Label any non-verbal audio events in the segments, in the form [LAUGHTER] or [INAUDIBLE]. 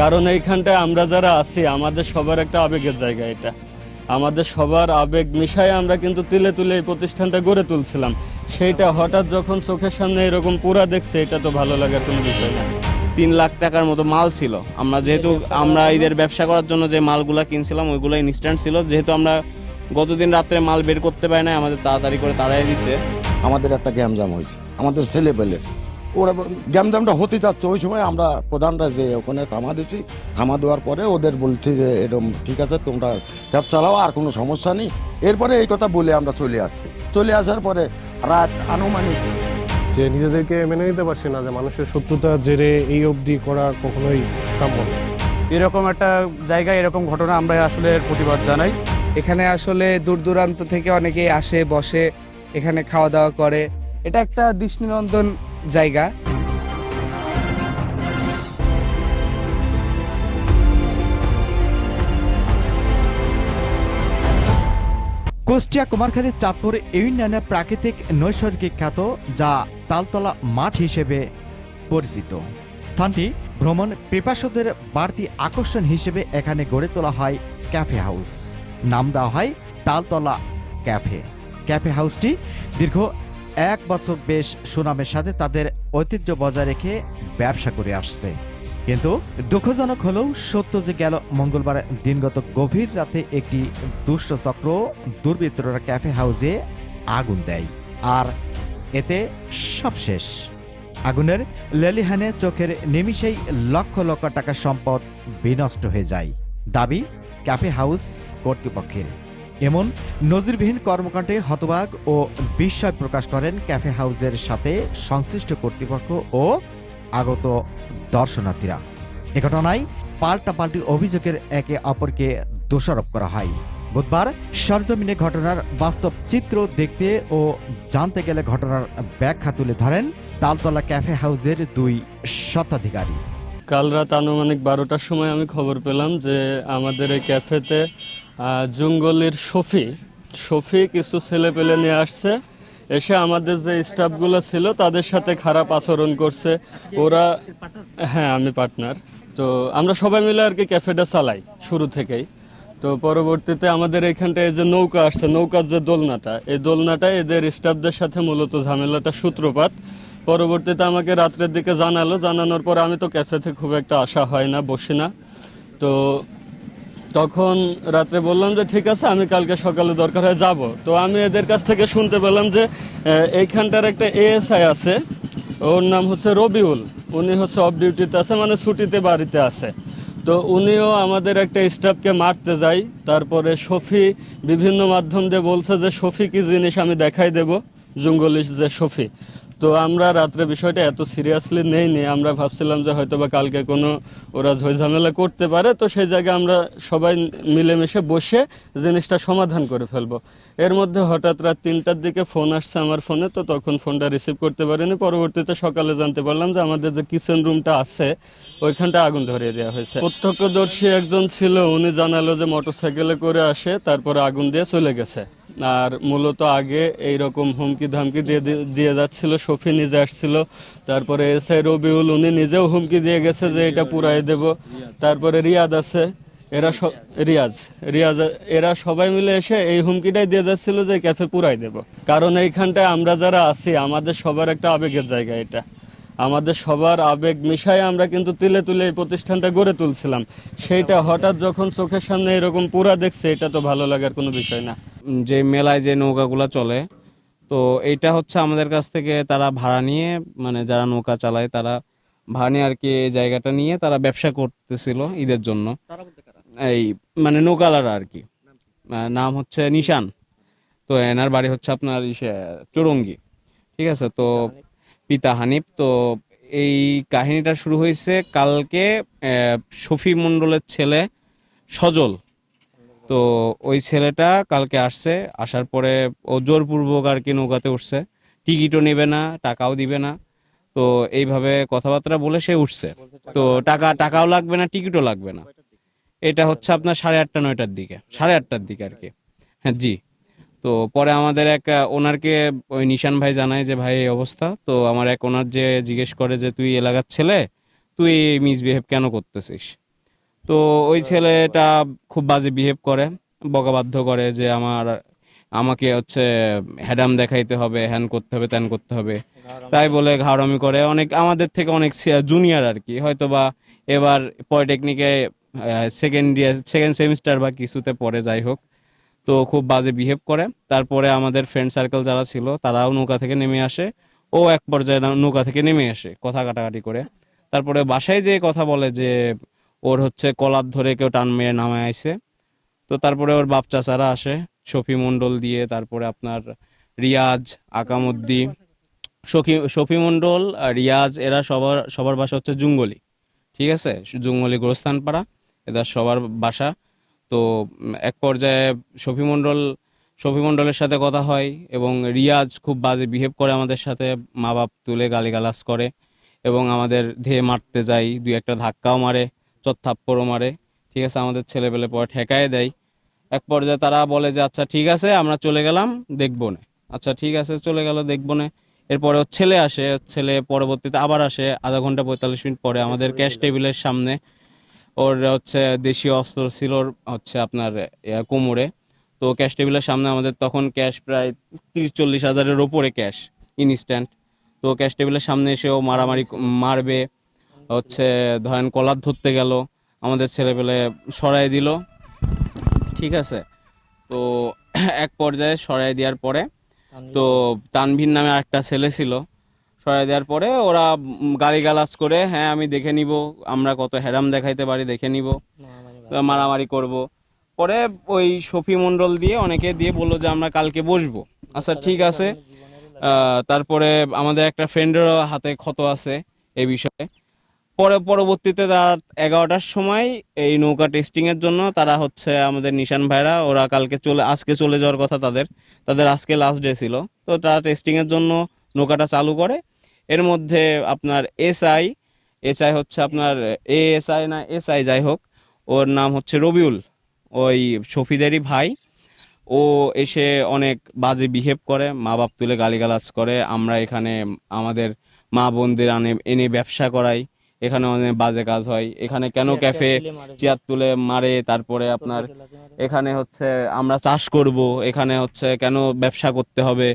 কারণ এইখানটায় আমরা যারা আছি আমাদের সবার একটা আবেগের জায়গা এটা। আমাদের সবার আবেগ মিশায় আমরা কিন্তু তুলে তুলে এই প্রতিষ্ঠানটা গড়ে তুলছিলাম। সেইটা হঠাৎ যখন চোখের সামনে এরকম পুরা দেখছে এটা তো ভালো লাগার কোনো বিষয় না। তিন লাখ টাকার মতো মাল ছিল। আমরা যেহেতু আমরা ঈদের ব্যবসা করার জন্য যে মালগুলা কিনছিলাম ওইগুলো ইনস্ট্যান্ট ছিল। যেহেতু আমরা গতদিন রাত্রে মাল বের করতে পারি না আমাদের তাড়াতাড়ি করে তাড়াই দিছে। আমাদের একটা গ্যামজাম হয়েছে। আমাদের ছেলে পেলের ওরা গ্যামজামটা হতে যাচ্ছে ওই সময় আমরা প্রধানরা যে ওখানে থামা দিছি থামা দেওয়ার পরে ওদের বলছি যে এরকম ঠিক আছে তোমরা ক্যাব চালাও আর কোনো সমস্যা নেই। এরপরে এই কথা বলে আমরা চলে আসছি। চলে আসার পরে রাত আনুমানিক যে নিজেদেরকে মেনে নিতে পারছি না যে মানুষের শত্রুতা জেরে এই অবধি করা কখনোই কাম্য এরকম একটা জায়গায় এরকম ঘটনা আমরা আসলে প্রতিবাদ জানাই। এখানে আসলে দূর দূরান্ত থেকে অনেকেই আসে বসে এখানে খাওয়া দাওয়া করে। এটা একটা দৃষ্টিনন্দন জায়গা। কুষ্টিয়া কুমারখালী চাঁদপুর ইউনিয়নের প্রাকৃতিক নৈসর্গিক খ্যাত যা তালতলা মাঠ হিসেবে পরিচিত। স্থানটি ভ্রমণ পিপাসুদের বাড়তি আকর্ষণ হিসেবে এখানে গড়ে তোলা হয় ক্যাফে হাউস। নাম দেওয়া হয় তালতলা ক্যাফে। ক্যাফে হাউসটি দীর্ঘ এক বছর বেশ সুনামের সাথে তাদের ঐতিহ্য বজায় রেখে ব্যবসা করে আসছে। কিন্তু দুঃখজনক হলেও সত্য যে গেল মঙ্গলবার দিনগত গভীর রাতে একটি দুষ্ট চক্র দুর্বৃত্তরা ক্যাফে হাউসে আগুন দেয়। আর এতে সব শেষ। আগুনের লেলিহানে চোখের নিমিষেই লক্ষ লক্ষ টাকা সম্পদ বিনষ্ট হয়ে যায়। দাবি ক্যাফে হাউস কর্তৃপক্ষের। এমন নজিরবিহীন কর্মকাণ্ডে হতবাক ও বিস্ময় প্রকাশ করেন ক্যাফে হাউজের সাথে সংশ্লিষ্ট কর্তৃপক্ষ ও আগত দর্শনার্থীরা। এ ঘটনায় পাল্টাপাল্টি অভিযোগের একে অপরকে দোষারোপ করা হয়। বুধবার সরজমিনে ঘটনার বাস্তব চিত্র দেখতে ও জানতে গেলে ঘটনার ব্যাখ্যা তুলে ধরেন তালতলা ক্যাফে হাউজের দুই স্বত্বাধিকারী। কাল রাত আনুমানিক বারোটার সময় আমি খবর পেলাম যে আমাদের এই ক্যাফেতে জঙ্গলের শফি শফি কিছু ছেলে পেলে নিয়ে আসছে। এসে আমাদের যে স্টাফগুলো ছিল, তাদের সাথে খারাপ আচরণ করছে। ওরা হ্যাঁ আমি পার্টনার। তো আমরা সবাই মিলে আর কি ক্যাফেটা চালাই, শুরু থেকেই। তো পরবর্তীতে আমাদের এখানটায় এই যে নৌকা আসছে, নৌকার যে দোলনাটা, এই দোলনাটা এদের স্টাফদের সাথে মূলত ঝামেলাটা সূত্রপাত। পরবর্তীতে আমাকে রাত্রের দিকে জানালো। জানানোর পর আমি তো ক্যাফেতে খুব একটা আশা হয় না, বসি না। তো তখন রাত্রে বললাম যে, ঠিক আছে, আমি কালকে সকালে দরকার হয় যাব। তো আমি এদের কাছ থেকে শুনতে পেলাম যে এইখানটার একটা এএসআই আছে। ওর নাম হচ্ছে রবিউল। উনি হচ্ছে অফ ডিউটিতে আছে মানে ছুটিতে বাড়িতে আছে। তো উনিও আমাদের একটা স্টাফকে মারতে যায় তারপরে শফি বিভিন্ন মাধ্যম দিয়ে বলছে যে শফি কি জিনিস আমি দেখাই দেব? জঙ্গলি যে শফি তো আমরা রাত্রে বিষয়টা এত সিরিয়াসলি নেইনি। আমরা ভাবছিলাম যে হয়তো বা কালকে কোনো ওরা ঝামেলা করতে পারে, তো সেই জায়গায় আমরা সবাই মিলেমিশে বসে জিনিসটা সমাধান করে ফেলব। এর মধ্যে হঠাৎ রাত তিনটার দিকে ফোন আসছে আমার ফোনে, তো তখন ফোনটা রিসিভ করতে পারিনি। পরবর্তীতে সকালে জানতে পারলাম যে আমাদের যে কিচেন রুমটা আছে, ওইখানটা আগুন ধরিয়ে দেওয়া হয়েছে। প্রত্যক্ষদর্শী একজন ছিল, উনি জানালো যে মোটরসাইকেলে করে আসে, তারপরে আগুন দিয়ে চলে গেছে। আর মূলত আগে এই রকম হুমকি ধামকি দিয়ে দিয়ে- যাচ্ছিল, শফি নিজে আসছিল, তারপরে এস আই রবিউল উনি নিজেও হুমকি দিয়ে গেছে যে এটা পুরাই দেব। তারপরে রিয়াদ আছে, এরা রিয়াজ রিয়াজ, এরা সবাই মিলে এসে এই হুমকিটাই দিয়ে যাচ্ছিল যে ক্যাফে পুরাই দেব। কারণ এইখানটায় আমরা যারা আছি, আমাদের সবার একটা আবেগের জায়গা এটা। আমাদের সবার আবেগ মিশায় আমরা কিন্তু তুলে তুলে এই প্রতিষ্ঠানটা গড়ে তুলছিলাম। সেইটা হঠাৎ যখন চোখের সামনে এরকম পুরা দেখছে, এটা তো ভালো লাগার কোনো বিষয় না। যে মেলায় যে নৌকাগুলো চলে তো এইটা হচ্ছে আমাদের কাছ থেকে তারা ভাড়া নিয়ে মানে যারা নৌকা চালায় তারা ভাড়া নিয়ে আর কি এই জায়গাটা নিয়ে তারা ব্যবসা করতেছিল ঈদের জন্য। এই মানে নৌকালারা আর কি। নাম হচ্ছে নিশান। তো এনার বাড়ি হচ্ছে আপনার চুরঙ্গি। ঠিক আছে তো পিতা হানিফ। তো এই কাহিনীটা শুরু হয়েছে কালকে শফি মণ্ডলের ছেলে সজল। তো ওই ছেলেটা কালকে আসছে, আসার পরে ও জোরপূর্বক আর কি নৌকাতে উঠছে। টিকিটও নেবে না, টাকাও দিবে না। তো এইভাবে কথাবার্তা বলে সে উঠছে। তো টাকা, টাকাও লাগবে না, টিকিটও লাগবে না। এটা হচ্ছে আপনার সাড়ে আটটা, নয়টার দিকে। সাড়ে আটটার দিকে আর কি। হ্যাঁ জি। তো পরে আমাদের এক, ওনারকে ওই নিশান ভাই জানায় যে, ভাই, এই অবস্থা। তো আমার এক ওনার যে জিজ্ঞেস করে যে, তুই এলাকার ছেলে? তুই এই মিসবিহেভ কেন করতেছিস? তো ওই ছেলেটা খুব বাজে বিহেভ করে, বকাবাধ্য করে যে আমার, আমাকে হচ্ছে হ্যাডাম দেখাইতে হবে, হ্যান করতে হবে, ত্যান করতে হবে। তাই বলে ঘাড়ামি করে। অনেক, আমাদের থেকে অনেক জুনিয়র আর কি। হয়তো বা এবার পলিটেকনিকে সেকেন্ড ইয়ার সেকেন্ড সেমিস্টার বা কিছুতে পরে যাই হোক। তো খুব বাজে বিহেভ করে। তারপরে আমাদের ফ্রেন্ড সার্কেল যারা ছিল, তারাও নৌকা থেকে নেমে আসে। ও এক পর্যায়ে নৌকা থেকে নেমে আসে, কথা কাটাকাটি করে। তারপরে বাসায় যে কথা বলে যে ওর হচ্ছে কলার ধরে কেউ টান মেরে নামায় আইছে। তো তারপরে ওর বাপ চাচারা আসে, শফি মণ্ডল দিয়ে, তারপরে আপনার রিয়াজ, আকামুদ্দি। শফি শফি মণ্ডল রিয়াজ, এরা সবার সবার বাসা হচ্ছে জুঙ্গলি, ঠিক আছে? জুঙ্গলি গোরস্থান পাড়া এদের সবার বাসা। তো এক পর্যায়ে শফি মণ্ডল, শফি মণ্ডলের সাথে কথা হয় এবং রিয়াজ খুব বাজে বিহেভ করে আমাদের সাথে মা বাপ তুলে গালিগালাজ করে এবং আমাদের ধেয়ে মারতে যায়, দুই একটা ধাক্কাও মারে। চত্থাপ্পড়ও মারে। ঠিক আছে আমাদের ছেলেপেলে পরে ঠেকায় দেয়। এক পর্যায়ে তারা বলে যে আচ্ছা ঠিক আছে আমরা চলে গেলাম দেখব না আচ্ছা ঠিক আছে চলে গেল দেখব না এরপরে ওর ছেলে আসে ওর ছেলে পরবর্তীতে আবার আসে আধা ঘণ্টা পঁয়তাল্লিশ মিনিট পরে আমাদের ক্যাশ টেবিলের সামনে। ওর হচ্ছে দেশীয় অস্ত্র ছিল ওর হচ্ছে আপনার কোমরে। তো ক্যাশ টেবিলের সামনে আমাদের তখন ক্যাশ প্রায় তিরিশ চল্লিশ হাজারের ওপরে ক্যাশ ইনস্ট্যান্ট। তো ক্যাশ টেবিলের সামনে এসেও মারামারি মারবে। হচ্ছে ধরেন কলার ধরতে গেল আমাদের ছেলেপেলে সরাই দিল। ঠিক আছে? তো [CLEARS THROAT] এক পর্যায়ে সরাই দেওয়ার পরে তো তানভীর নামে একটা ছেলে ছিল। সরাই দেওয়ার পরে ওরা গালিগালাজ করে হ্যাঁ আমি দেখে নিব আমরা কত হ্যারাম দেখাইতে পারি দেখে নিব। মারামারি করব। পরে ওই শফি মণ্ডল দিয়ে অনেকে দিয়ে বলল যে আমরা কালকে বসবো। আচ্ছা ঠিক আছে। তারপরে আমাদের একটা ফ্রেন্ডেরও হাতে ক্ষত আছে এ বিষয়ে। পরে পরবর্তীতে রাত এগারোটার সময় এই নৌকা টেস্টিং এর জন্য তারা হচ্ছে আমাদের নিশান ভাইরা, ওরা কালকে চলে, আজকে চলে যাওয়ার কথা তাদের। তাদের আজকে লাস্ট ডে ছিল। তো তারা টেস্টিং এর জন্য নৌকাটা চালু করে। এর মধ্যে আপনার এসআই এসআই হচ্ছে আপনার এএসআই না এসআই যাই হোক, ওর নাম হচ্ছে রবিউল, ওই শফিদেরই ভাই। ও এসে অনেক বাজে বিহেভ করে, মা বাপ তুলে গালিগালাজ করে, আমরা এখানে আমাদের মা বোনদের আনে, এনে ব্যবসা করাই। এখানে অনেক বাজে কাজ হয়। এখানে কেন ক্যাফে চেয়ার তুলে মারে। তারপরে আপনার এখানে হচ্ছে আমরা চাষ করব এখানে হচ্ছে কেন ব্যবসা করতে হবে?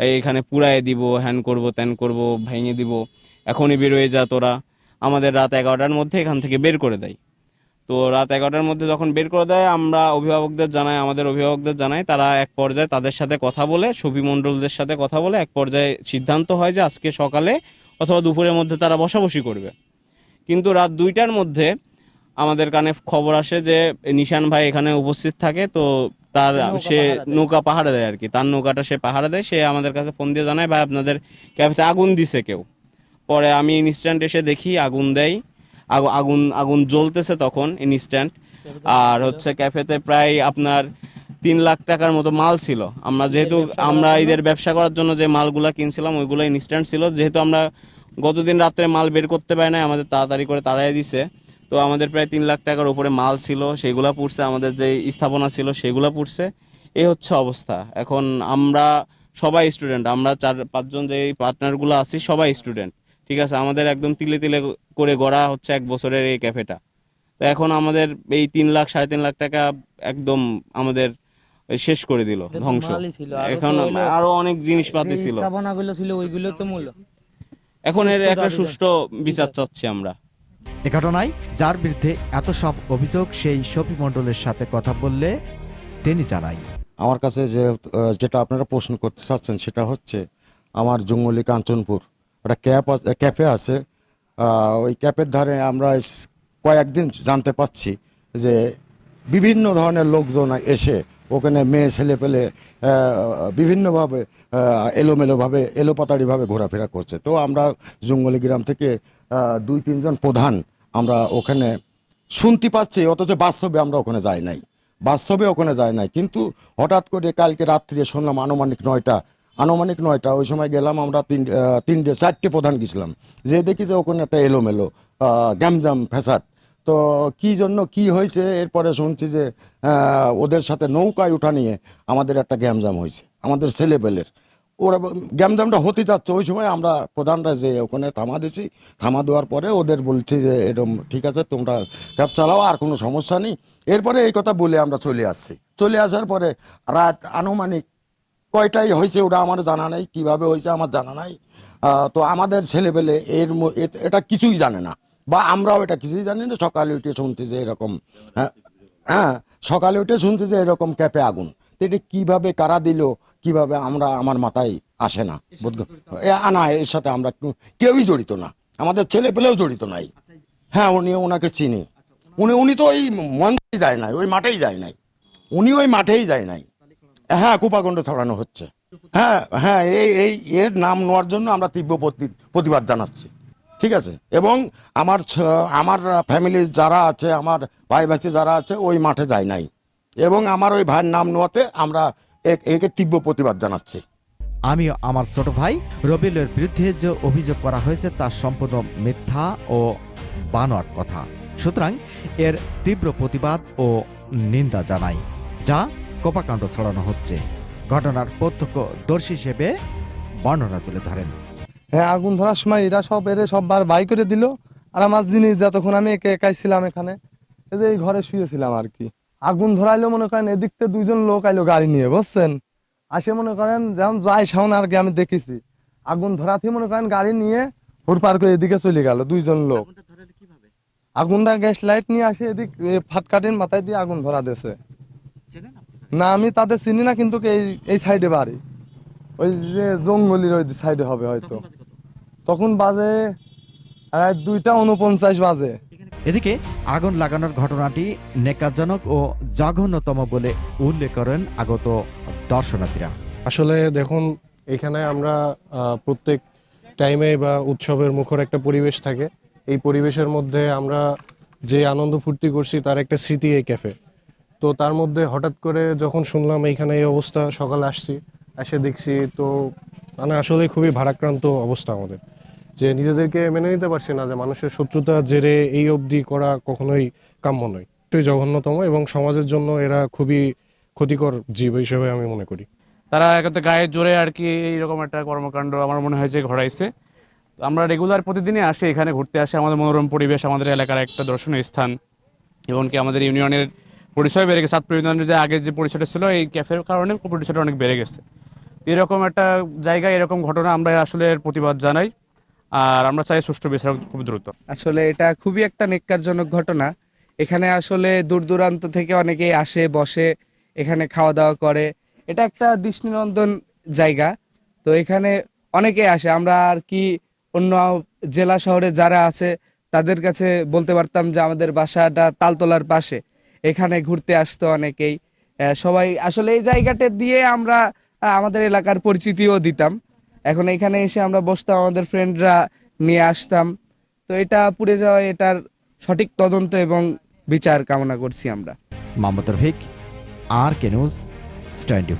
এখানে পুরাই দিব হ্যান করব ত্যান করব ভেঙে দিব। এখনই বেরোয় যা তোরা। আমাদের রাত এগারোটার মধ্যে এখান থেকে বের করে দেয়। তো রাত এগারোটার মধ্যে যখন বের করে দেয় আমরা অভিভাবকদের জানাই আমাদের অভিভাবকদের জানাই তারা এক পর্যায়ে তাদের সাথে কথা বলে ছবি মণ্ডলদের সাথে কথা বলে এক পর্যায়ে সিদ্ধান্ত হয় যে আজকে সকালে অথবা দুপুরের মধ্যে তারা বসাবসি করবে। কিন্তু রাত দুইটার মধ্যে আমাদের কানে খবর আসে যে নিশান ভাই এখানে উপস্থিত থাকে তো তার সে নৌকা পাহারা দেয় আর কি। তার নৌকাটা সে পাহারা দেয় সে আমাদের কাছে ফোন দিয়ে জানায় ভাই আপনাদের ক্যাফেতে আগুন দিছে কেউ? পরে আমি ইনস্ট্যান্ট এসে দেখি আগুন দেয়। আগু- আগুন আগুন জ্বলতেছে তখন ইনস্ট্যান্ট। আর হচ্ছে ক্যাফেতে প্রায় আপনার তিন লাখ টাকার মতো মাল ছিল। আমরা যেহেতু আমরা ঈদের ব্যবসা করার জন্য যে মালগুলা কিনছিলাম ওইগুলো ইনস্ট্যান্ট ছিল। যেহেতু আমরা গতদিন রাত্রে মাল বের করতে পারে না আমাদের তাড়াতাড়ি করে তাড়াই দিছে। তো আমাদের প্রায় তিন লাখ টাকার উপরে মাল ছিল সেগুলা পুড়ছে আমাদের যে স্থাপনা ছিল সেগুলা পুড়ছে। এই হচ্ছে অবস্থা। এখন আমরা সবাই স্টুডেন্ট আমরা চার পাঁচজন যে পার্টনারগুলো আছি সবাই স্টুডেন্ট ঠিক আছে? আমাদের একদম তিলে তিলে করে গড়া হচ্ছে এক বছরের এই ক্যাফেটা তো এখন আমাদের এই তিন লাখ সাড়ে তিন লাখ টাকা একদম আমাদের শেষ করে দিল ধ্বংস। এখন আরও অনেক জিনিসপাতি ছিল। স্থাপনাগুলো ছিল ওইগুলো তো মূল্য। এখন এর একটা সুষ্ঠু বিচার চাচ্ছি আমরা। এ ঘটনায় যার বিরুদ্ধে এত সব অভিযোগ সেই শফি মণ্ডলের সাথে কথা বললে তিনি জানাই। আমার কাছে যে যেটা আপনারা প্রশ্ন করতে চাচ্ছেন সেটা হচ্ছে আমার জঙ্গলি কাঞ্চনপুর। একটা ক্যাপ ক্যাফে আছে। ওই ক্যাপের ধারে আমরা কয়েকদিন জানতে পাচ্ছি যে বিভিন্ন ধরনের লোকজন এসে ওখানে মেয়ে, ছেলে পেলে বিভিন্নভাবে এলোমেলোভাবে, এলোপাতাড়িভাবে ঘোরাফেরা করছে। তো আমরা জঙ্গলি গ্রাম থেকে দুই, তিনজন প্রধান আমরা ওখানে শুনতে পাচ্ছি, অথচ বাস্তবে আমরা ওখানে যাই নাই। বাস্তবে ওখানে যায় নাই। কিন্তু হঠাৎ করে কালকে রাত্রে শুনলাম আনুমানিক নয়টা আনুমানিক নয়টা, ওই সময় গেলাম আমরা তিন তিনটে, চারটে প্রধান গেছিলাম। যে দেখি যে ওখানে একটা এলোমেলো গ্যামজাম ফ্যাসাদ। তো কি জন্য কি হয়েছে? এরপরে শুনছি যে ওদের সাথে নৌকায় উঠা নিয়ে আমাদের একটা গ্যামজাম হয়েছে, আমাদের ছেলেবেলের ওরা গ্যামজামটা হতে যাচ্ছে। ওই সময় আমরা প্রধানরা যে ওখানে থামা দিছি, থামা দেওয়ার পরে ওদের বলছি যে এরকম ঠিক আছে, তোমরা ক্যাব চালাও, আর কোনো সমস্যা নেই। এরপরে এই কথা বলে আমরা চলে আসছি। চলে আসার পরে রাত আনুমানিক কয়টাই হয়েছে ওটা আমার জানা নাই, কীভাবে হয়েছে আমার জানা নাই। তো আমাদের ছেলেপেলে এর এটা কিছুই জানে না। বা আমরাও এটা কিছুই জানি না সকালে উঠে শুনছি যে এরকম হ্যাঁ হ্যাঁ সকালে উঠে শুনছি যে এরকম ক্যাপে আগুন। এটা কীভাবে কারা দিল কীভাবে আমরা আমার মাথায় আসে না না এর সাথে আমরা কেউই জড়িত না। আমাদের ছেলে পেলেও জড়িত নাই। হ্যাঁ উনি ওনাকে চিনি। উনি উনি তো ওই মঞ্চেই যায় নাই ওই মাঠেই যায় নাই। উনি ওই মাঠেই যায় নাই। হ্যাঁ কুপাগণ্ড ছড়ানো হচ্ছে। হ্যাঁ হ্যাঁ এই এই এর নাম নেওয়ার জন্য আমরা তীব্র প্রতি- প্রতিবাদ জানাচ্ছি। ঠিক আছে? এবং আমার আমার ফ্যামিলির যারা আছে, আমার ভাই ভাই যারা আছে, ওই মাঠে যায় নাই। এবং আমার ওই ভাইয়ের নাম নোয়াতে আমরা একে তীব্র প্রতিবাদ জানাচ্ছি। আমিও আমার ছোট ভাই রবিউলের বিরুদ্ধে যে অভিযোগ করা হয়েছে, তা সম্পূর্ণ মিথ্যা ও বানোয়াট কথা। সুতরাং এর তীব্র প্রতিবাদ ও নিন্দা জানাই, যা কোপাকাণ্ড ছড়ানো হচ্ছে। ঘটনার প্রত্যক্ষদর্শী হিসেবে বর্ণনা তুলে ধরেন। হ্যাঁ আগুন ধরার সময় এরা সব এরে সব বার বাই করে দিল। আর আমার জিনিস যতক্ষণ আমি একে একাই ছিলাম এখানে। এই যে এই ঘরে শুয়েছিলাম আর কি। আগুন ধরাইলো মনে করেন এদিক থেকে দুইজন লোক আইলো গাড়ি নিয়ে বুঝছেন? আসে মনে করেন যেমন যাই সামনে আর কি আমি দেখেছি। আগুন ধরাতে মনে করেন গাড়ি নিয়ে হুড় পার করে এদিকে চলে গেল দুইজন লোক। আগুনটা গ্যাস লাইট নিয়ে আসে এদিক ফাটকাটির মাথায় দিয়ে আগুন ধরা দিয়েছে। না আমি তাদের চিনি না কিন্তু এই এই সাইডে বাড়ি। ওই যে জঙ্গলির ওই সাইডে হবে হয়তো। তখন বাজে রাত দুইটা উনপঞ্চাশ বাজে। এদিকে আগুন লাগানোর ঘটনাটি নেকাজনক ও জঘন্যতম বলে উল্লেখ করেন আগত দর্শনার্থীরা। আসলে দেখুন এখানে আমরা প্রত্যেক টাইমে বা উৎসবের মুখর একটা পরিবেশ থাকে। এই পরিবেশের মধ্যে আমরা যে আনন্দ ফুর্তি করছি তার একটা স্মৃতি এই ক্যাফে তো তার মধ্যে হঠাৎ করে যখন শুনলাম এইখানে এই অবস্থা সকালে আসছি এসে দেখছি তো মানে আসলে খুবই ভারাক্রান্ত অবস্থা আমাদের। যে নিজেদেরকে মেনে নিতে পারছি না, যে মানুষের শত্রুতা জেরে এই অবধি করা কখনোই কাম্য নয়। এটাই জঘন্যতম এবং সমাজের জন্য এরা খুবই ক্ষতিকর জীব হিসেবে আমি মনে করি। তারা একাতে গায়ে জোরে আর কি এইরকম একটা কর্মকাণ্ড আমার মনে হয় যে ঘটাইছে। আমরা রেগুলার প্রতিদিনই আসি, এখানে ঘুরতে আসি। আমাদের মনোরম পরিবেশ, আমাদের এলাকার একটা দর্শনীয় স্থান। এমনকি আমাদের ইউনিয়নের পরিচয় বেড়ে গেছে। সাতপুর ইউনিয়নের যে আগে যে পরিচয়টা ছিল, এই ক্যাফের কারণে পরিচয়টা অনেক বেড়ে গেছে। এরকম একটা জায়গায় এরকম ঘটনা আমরা আসলে প্রতিবাদ জানাই। আর আমরা চাই সুষ্ঠু বিচার খুব দ্রুত। আসলে এটা খুবই একটা নেককারজনক ঘটনা। এখানে আসলে দূর দূরান্ত থেকে অনেকেই আসে, বসে, এখানে খাওয়া দাওয়া করে। এটা একটা দৃষ্টিনন্দন জায়গা। তো এখানে অনেকেই আসে। আমরা আর কি অন্য জেলা শহরে যারা আছে, তাদের কাছে বলতে পারতাম যে আমাদের বাসাটা তালতলার পাশে। এখানে ঘুরতে আসতো অনেকেই। সবাই আসলে এই জায়গাটা দিয়ে আমরা আমাদের এলাকার পরিচিতিও দিতাম। এখন এখানে এসে আমরা বসতাম, আমাদের ফ্রেন্ডরা নিয়ে আসতাম। তো এটা পুড়ে যাওয়া এটার সঠিক তদন্ত এবং বিচার কামনা করছি আমরা। Mohammad Rafiq R K news twenty